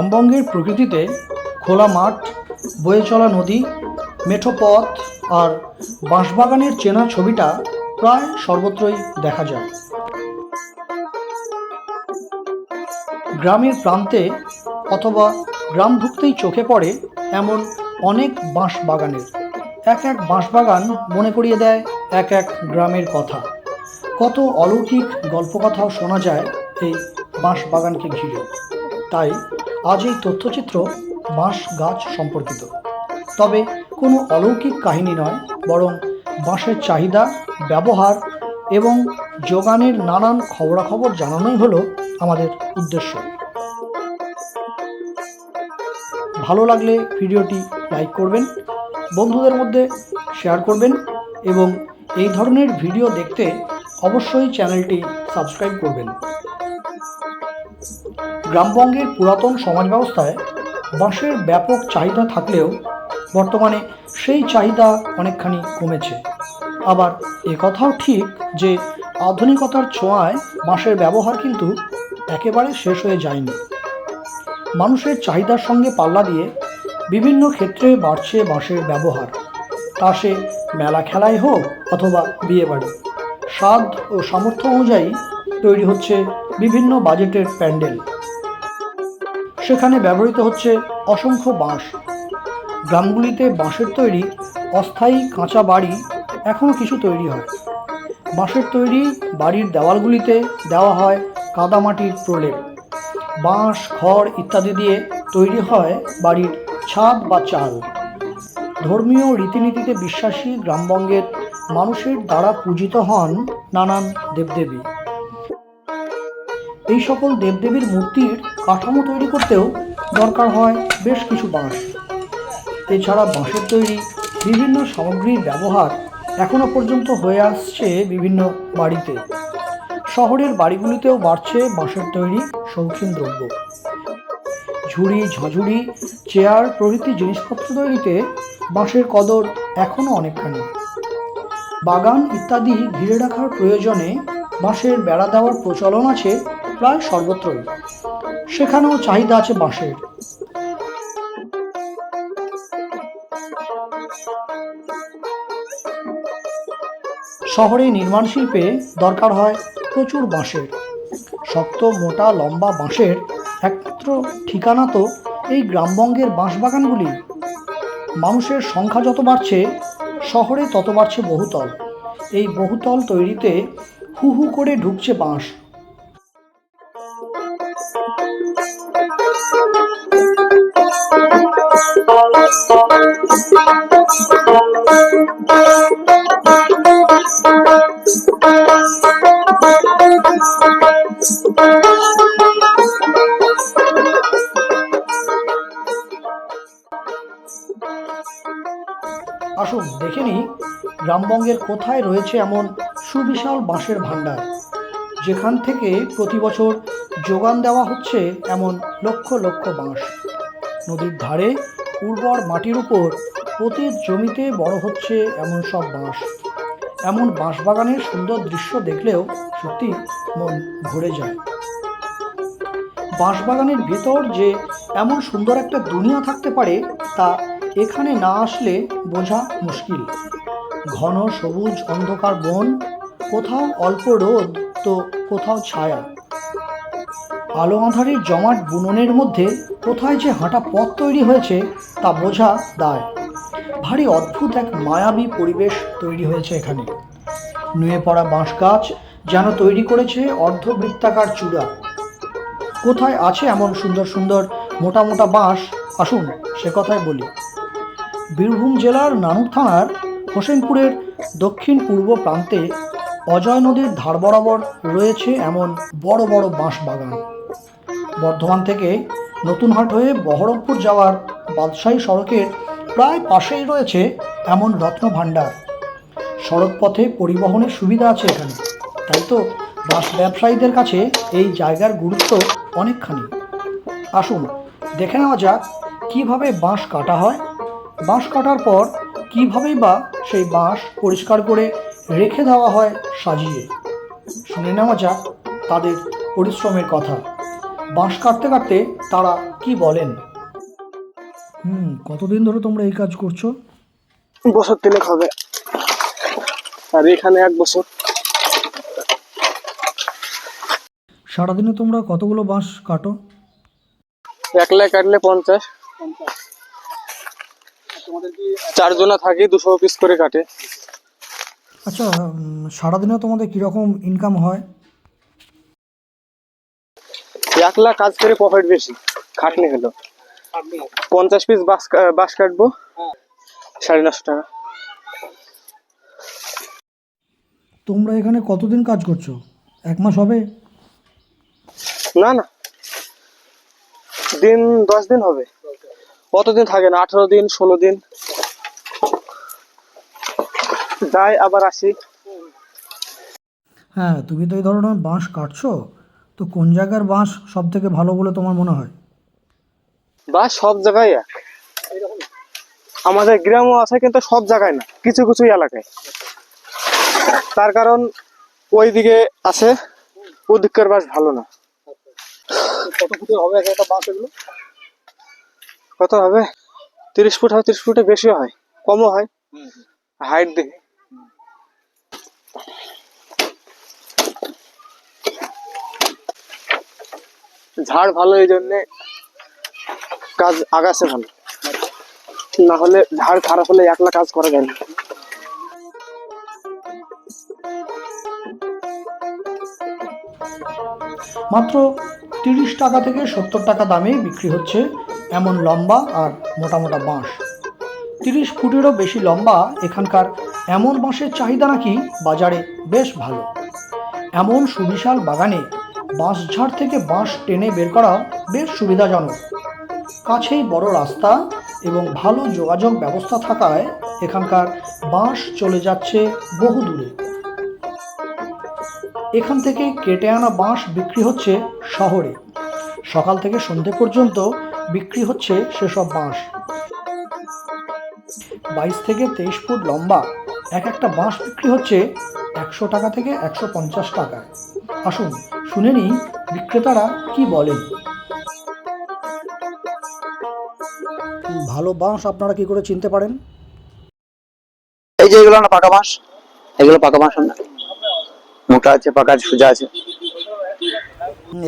গ্রামবঙ্গের প্রকৃতিতে খোলা মাঠ, বয়ে চলা নদী, মেঠো পথ আর বাঁশবাগানের চেনা ছবিটা প্রায় সর্বত্রই দেখা যায়। গ্রামের প্রান্তে অথবা গ্রাম ঢুকতেই চোখে পড়ে এমন অনেক বাঁশ বাগানের এক এক বাঁশবাগান মনে করিয়ে দেয় এক এক গ্রামের কথা। কত অলৌকিক গল্পকথাও শোনা যায় এই বাঁশ বাগানকে ঘিরে। তাই আজ এই তথ্যচিত্র বাঁশ গাছ সম্পর্কিত। তবে কোনো অলৌকিক কাহিনী নয়, বরং বাঁশের চাহিদা, ব্যবহার এবং যোগানের নানান খবরাখবর জানানোই হলো আমাদের উদ্দেশ্য। ভালো লাগলে ভিডিওটি লাইক করবেন, বন্ধুদের মধ্যে শেয়ার করবেন এবং এই ধরনের ভিডিও দেখতে অবশ্যই চ্যানেলটি সাবস্ক্রাইব করবেন। গ্রামবঙ্গের পুরাতন সমাজ ব্যবস্থায় বাঁশের ব্যাপক চাহিদা থাকলেও বর্তমানে সেই চাহিদা অনেকখানি কমেছে। আবার কথাও ঠিক যে আধুনিকতার ছোঁয়ায় বাঁশের ব্যবহার কিন্তু একেবারে শেষ হয়ে যায়নি। মানুষের চাহিদার সঙ্গে পাল্লা দিয়ে বিভিন্ন ক্ষেত্রে বাড়ছে বাঁশের ব্যবহার। তা সে মেলা খেলায় হোক অথবা বিয়েবাড়ি, স্বাদ ও সামর্থ্য অনুযায়ী তৈরি হচ্ছে বিভিন্ন বাজেটের প্যান্ডেল। সেখানে ব্যবহৃত হচ্ছে অসংখ্য বাঁশ। গ্রামগুলিতে বাঁশের তৈরি অস্থায়ী কাঁচা বাড়ি এখনও কিছু তৈরি হয়। বাঁশের তৈরি বাড়ির দেওয়ালগুলিতে দেওয়া হয় কাদামাটির প্রলেপ। বাঁশ, খড় ইত্যাদি দিয়ে তৈরি হয় বাড়ির ছাদ বা চাল। ধর্মীয় রীতিনীতিতে বিশ্বাসী গ্রামবঙ্গের মানুষের দ্বারা পূজিত হন নানান দেবদেবী। এই সকল দেবদেবীর মূর্তির কাঠামো তৈরি করতেও দরকার হয় বেশ কিছু বাঁশ। এছাড়া বাঁশের তৈরি বিভিন্ন সামগ্রীর ব্যবহার এখনও পর্যন্ত হয়ে আসছে বিভিন্ন বাড়িতে। শহরের বাড়িগুলিতেও বাড়ছে বাঁশের তৈরি শৌখিন দ্রব্য। ঝুড়ি, ঝাঁঝুড়ি, চেয়ার প্রভৃতি জিনিসপত্র তৈরিতে বাঁশের কদর এখনও অনেকখানি। বাগান ইত্যাদি ঘিরে রাখার প্রয়োজনে বাঁশের বেড়া দেওয়ার প্রচলন আছে প্রায় সর্বত্রই। সেখানেও চাহিদা আছে বাঁশের। শহরে নির্মাণ শিল্পে দরকার হয় প্রচুর বাঁশের। শক্ত, মোটা, লম্বা বাঁশের একমাত্র ঠিকানা তো এই গ্রামবঙ্গের বাঁশবাগানগুলি। মানুষের সংখ্যা যত বাড়ছে, শহরে তত বাড়ছে বহুতল। এই বহুতল তৈরিতে হু হু করে ঢুকছে বাঁশ। আসুন, দেখে নিই, গ্রামবঙ্গের কোথায় রয়েছে এমন সুবিশাল বাঁশের ভাণ্ডার, যেখান থেকে প্রতি বছর যোগান দেওয়া হচ্ছে এমন লক্ষ লক্ষ বাঁশ। নদীর ধারে উর্বর মাটির উপর প্রতি জমিতে বড় হচ্ছে এমন সব বাঁশ। এমন বাঁশবাগানের সুন্দর দৃশ্য দেখলেও সত্যি মন ভরে যায়। বাঁশবাগানের ভেতর যে এমন সুন্দর একটা দুনিয়া থাকতে পারে, তা এখানে না আসলে বোঝা মুশকিল। ঘন সবুজ অন্ধকার বন, কোথাও অল্প রোদ তো কোথাও ছায়া। আলো আঁধারির জমাট বুননের মধ্যে কোথায় যে হাঁটা পথ তৈরি হয়েছে তা বোঝা দায়। ভারী অদ্ভুত এক মায়াবী পরিবেশ তৈরি হয়েছে এখানে। নুয়ে পড়া বাঁশ গাছ যেন তৈরি করেছে অর্ধবৃত্তাকার চূড়া। কোথায় আছে এমন সুন্দর সুন্দর মোটা মোটা বাঁশ? আসুন সে কথাই বলি। বীরভূম জেলার নানুর থানার হোসেনপুরের দক্ষিণ পূর্ব প্রান্তে অজয় নদীর ধার বরাবর রয়েছে এমন বড় বড় বাঁশ বাগান বর্ধমান থেকে নতুনহাট হয়ে বহরমপুর যাওয়ার বাদশাহী সড়কের প্রায় পাশেই রয়েছে এমন রত্ন ভাণ্ডার সড়ক পথে পরিবহনের সুবিধা আছে এখানে। তাই তো বাস ব্যবসায়ীদের কাছে এই জায়গার গুরুত্ব অনেকখানি। আসুন, দেখে নেওয়া যাক কীভাবে বাঁশ কাটা হয়। বাঁশ কাটার পর কীভাবেই বা সেই বাঁশ পরিষ্কার করে রেখে দেওয়া হয় সাজিয়ে। শুনে নেওয়া যাক তাদের পরিশ্রমের কথা। বাঁশ কাটতে কাটতে তারা কি বলেন? হুম কতদিন ধরে তোমরা এই কাজ করছ? বছর তিনেক হবে। আর এখানে এক বছর। সারাদিনে তোমরা কতগুলো বাঁশ কাটো? একলা কাটলে পঞ্চাশ। চারজনা থাকি দুশো পিস করে কাটে। আচ্ছা সারাদিনে তোমাদের কীরকম ইনকাম হয়? একলা কাজ করে প্রফিট বেশি খাটনি হলো। পঞ্চাশ পিস বাস বাঁশ কাটবো সাড়ে নশো টাকা। তোমরা এখানে কতদিন কাজ করছ? এক মাস হবে? না না। দিন দশ দিন হবে। কতদিন থাকে না আঠারো দিন ষোলো দিন। যাই আবার আসি। হ্যাঁ তুমি তো এই ধরনের বাঁশ কাটছো তো কোন জায়গার বাঁশ সব থেকে ভালো বলে তোমার মনে হয়? বা সব জায়গায় এক। আমাদের গ্রামও আছে কিন্তু সব জায়গায় না কিছু কিছু এলাকায়। তার কারণ ওইদিকে আছে ওদিককার বাস ভালো না। কত ফুটের হবে এক একটা বাঁশ এগুলো? কত হবে? তিরিশ ফুট হয় তিরিশ ফুটে বেশি হয় কমও হয়। হাইট দেখে। ঝাড় ভালো এই জন্যে কাজ আগাছে ভালো। না হলে ঝাড় খারাপ হলে একলা কাজ করা যায় না। মাত্র তিরিশ টাকা থেকে সত্তর টাকা দামে বিক্রি হচ্ছে এমন লম্বা আর মোটা মোটা বাঁশ। তিরিশ ফুটেরও বেশি লম্বা এখানকার এমন বাঁশের চাহিদা নাকি বাজারে বেশ ভালো। এমন সুবিশাল বাগানে বাঁশঝাড় থেকে বাঁশ টেনে বের করা বেশ সুবিধাজনক। কাছেই বড় রাস্তা এবং ভালো যোগাযোগ ব্যবস্থা থাকায় এখানকার বাঁশ চলে যাচ্ছে বহু দূরে। এখান থেকে কেটে আনা বাঁশ বিক্রি হচ্ছে শহরে। সকাল থেকে সন্ধে পর্যন্ত বিক্রি হচ্ছে সেসব বাঁশ। বাইশ থেকে তেইশ ফুট লম্বা এক একটা বাঁশ বিক্রি হচ্ছে একশো টাকা থেকে একশো পঞ্চাশ টাকায় আসুন শুনে নিই বিক্রেতারা কি বলেন। ভালো বাঁশ আপনারা কি করে চিনতে পারেন? এই যে এগুলো না পাকা বাঁশ? এগুলো পাকা বাঁশ না। মোটা আছে পাকা আছে সোজা আছে।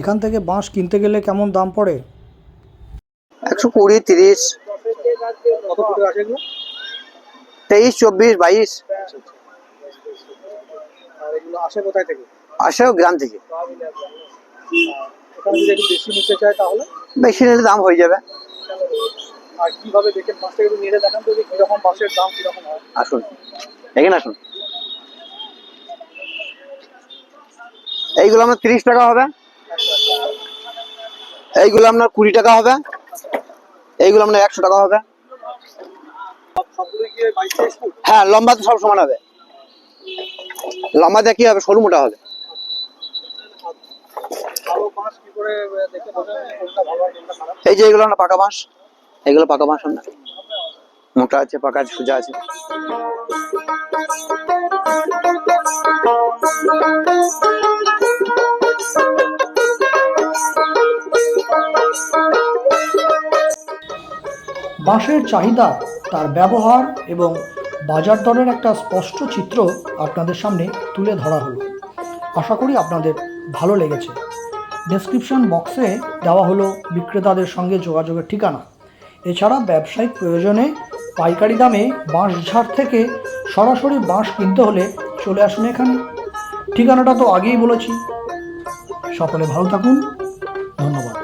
এখান থেকে বাঁশ কিনতে গেলে কেমন দাম পড়ে? একশো কুড়ি তিরিশ। তেইশ চব্বিশ বাইশ। এগুলো আসে কোথায় থেকে? আসেও গ্রাম থেকে। ওখানে যদি বেশি নিতে চায় তাহলে? বেশি নিলে দাম হয়ে যাবে। আর কীভাবে একটু দেখান তো যে কীরকম বাসের দাম কীরকম হয়। আসুন। এখানে আসুন। এইগুলো আপনার তিরিশ টাকা হবে। এইগুলো আপনার কুড়ি টাকা হবে। এইগুলো আপনার একশো টাকা হবে। হ্যাঁ লম্বা তো সব সমান হবে। লম্বা দিয়ে কি হবে? সরু মোটা হবে। দেখে এই যে এগুলো না, পাকা বাঁশ? এগুলো পাকা বাঁশ না। মোটা আছে, পাকা আছে, সোজা আছে। বাঁশের চাহিদা, তার ব্যবহার এবং বাজার দরের একটা স্পষ্ট চিত্র আপনাদের সামনে তুলে ধরা হলো। আশা করি আপনাদের ভালো লেগেছে। ডেসক্রিপশন বক্সে দেওয়া হলো বিক্রেতাদের সঙ্গে যোগাযোগের ঠিকানা। এছাড়া ব্যবসায়িক প্রয়োজনে পাইকারি দামে বাঁশ ঝাড় থেকে সরাসরি বাঁশ কিনতে হলে চলে আসুন এখানে। ঠিকানাটা তো আগেই বলেছি। সকলে ভালো থাকুন। ধন্যবাদ।